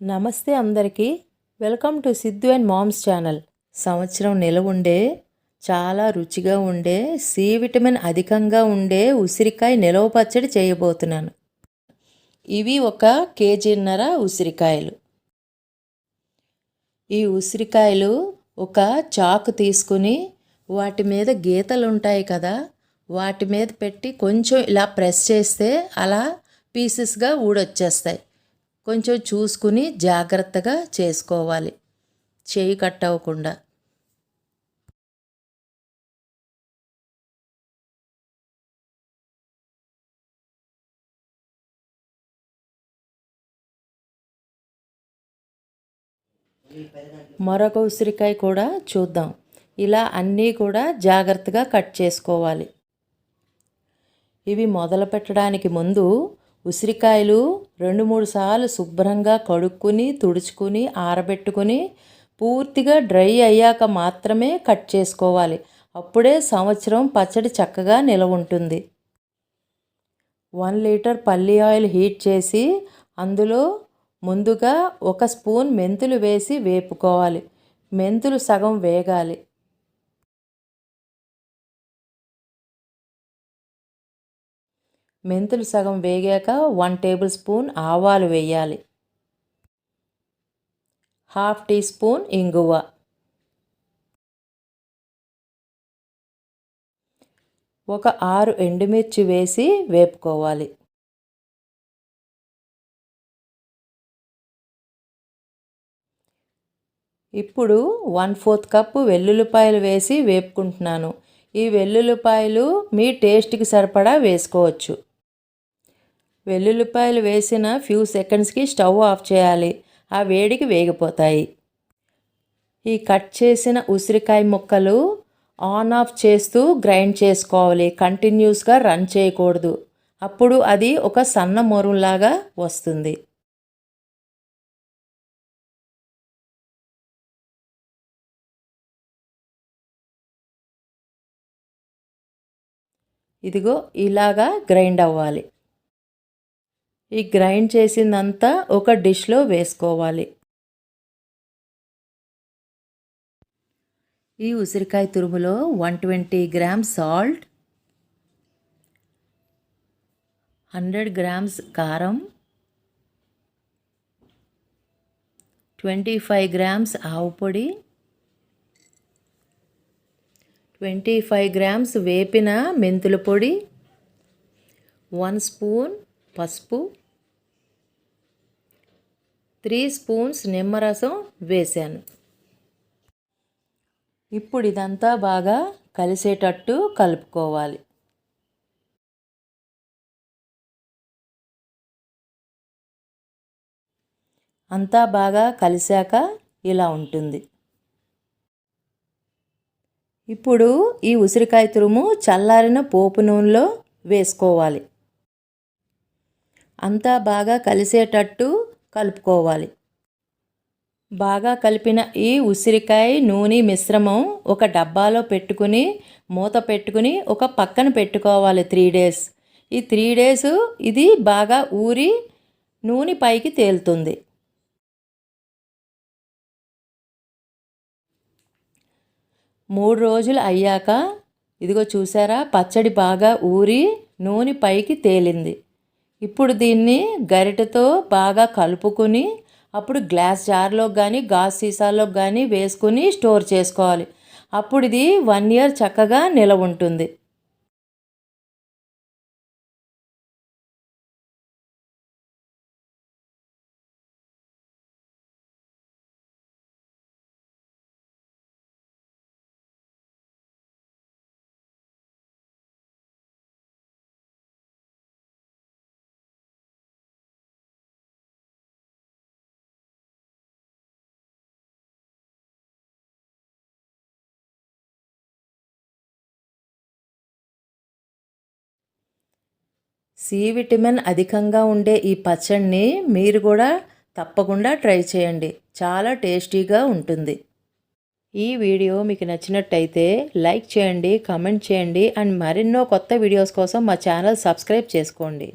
నమస్తే అందరికీ. Welcome to Siddhu and moms channel. సంవత్సరం నిలవ ఉండే చాలా రుచిగా ఉండే సి విటమిన్ అధికంగా ఉండే ఉసిరికాయ నిలవ పచ్చడి చేయబోతున్నాను. ఇవి ఒక కేజీన్నర ఉసిరికాయలు. ఈ ఉసిరికాయలు ఒక చాకు తీసుకుని వాటి మీద గీతలు ఉంటాయి కదా వాటి మీద పెట్టి కొంచెం ఇలా ప్రెస్ చేస్తే అలా పీసెస్గా ఊడొచ్చేస్తాయి. కొంచెం చూసుకుని జాగ్రత్తగా చేసుకోవాలి. చేయి కట్ అవ్వకుండా మరొక ఉసిరికాయ కూడా చూద్దాం. ఇలా అన్నీ కూడా జాగ్రత్తగా కట్ చేసుకోవాలి. ఇవి మొదలు పెట్టడానికి ముందు ఉసిరికాయలు రెండు మూడు సార్లు శుభ్రంగా కడుక్కుని తుడుచుకుని ఆరబెట్టుకుని పూర్తిగా డ్రై అయ్యాక మాత్రమే కట్ చేసుకోవాలి. అప్పుడే సంవత్సరం పచ్చడి చక్కగా నిలవ ఉంటుంది. వన్ లీటర్ పల్లి ఆయిల్ హీట్ చేసి అందులో ముందుగా ఒక స్పూన్ మెంతులు వేసి వేపుకోవాలి. మెంతులు సగం వేగాలి. మెంతులు సగం వేగాక వన్ టేబుల్ స్పూన్ ఆవాలు వేయాలి. హాఫ్ టీ స్పూన్ ఇంగువ. ఒక ఆరు ఎండుమిర్చి వేసి వేపుకోవాలి. ఇప్పుడు వన్ ఫోర్త్ కప్పు వెల్లుల్లిపాయలు వేసి వేపుకుంటున్నాను. ఈ వెల్లుల్లిపాయలు మీ టేస్ట్కి సరిపడా వేసుకోవచ్చు. వెల్లుల్లిపాయలు వేసిన ఫ్యూ సెకండ్స్కి స్టవ్ ఆఫ్ చేయాలి. ఆ వేడికి వేగిపోతాయి. ఈ కట్ చేసిన ఉసిరికాయ ముక్కలు ఆన్ ఆఫ్ చేస్తూ గ్రైండ్ చేసుకోవాలి. కంటిన్యూస్గా రన్ చేయకూడదు. అప్పుడు అది ఒక సన్న మొరులాగా వస్తుంది. ఇదిగో ఇలాగా గ్రైండ్ అవ్వాలి. ఈ గ్రైండ్ చేసిందంతా ఒక డిష్లో వేసుకోవాలి. ఈ ఉసిరికాయ తురుములో one twenty grams salt hundred grams కారం ట్వంటీ ఫైవ్ గ్రామ్స్ ఆవు పొడి ట్వంటీ ఫైవ్ గ్రామ్స్ వేపిన మెంతుల పొడి వన్ స్పూన్ పసుపు త్రీ స్పూన్స్ నిమ్మరసం వేశాను. ఇప్పుడు ఇదంతా బాగా కలిసేటట్టు కలుపుకోవాలి. అంతా బాగా కలిశాక ఇలా ఉంటుంది. ఇప్పుడు ఈ ఉసిరికాయ తురుము చల్లారిన పోపు నూనెలో వేసుకోవాలి. అంతా బాగా కలిసేటట్టు కలుపుకోవాలి. బాగా కలిపిన ఈ ఉసిరికాయ నూనె మిశ్రమం ఒక డబ్బాలో పెట్టుకుని మూత పెట్టుకుని ఒక పక్కన పెట్టుకోవాలి త్రీ డేస్. ఈ త్రీ డేస్ ఇది బాగా ఊరి నూనె పైకి తేలుతుంది. మూడు రోజులు అయ్యాక ఇదిగో చూసారా పచ్చడి బాగా ఊరి నూనె పైకి తేలింది. ఇప్పుడు దీన్ని గరిటెతో బాగా కలుపుకొని అప్పుడు గ్లాస్ జార్లో కానీ గాజు సీసాలో కానీ వేసుకుని స్టోర్ చేసుకోవాలి. అప్పుడు ఇది వన్ ఇయర్ చక్కగా నిలవ ఉంటుంది సి విటమిన్ అధికంగా ఉండే ఈ పచ్చడిని మీరు కూడా తప్పకుండా ట్రై చేయండి. చాలా టేస్టీగా ఉంటుంది. ఈ వీడియో మీకు నచ్చినట్టయితే లైక్ చేయండి కమెంట్ చేయండి అండ్ మరెన్నో కొత్త వీడియోస్ కోసం మా ఛానల్ సబ్స్క్రైబ్ చేసుకోండి.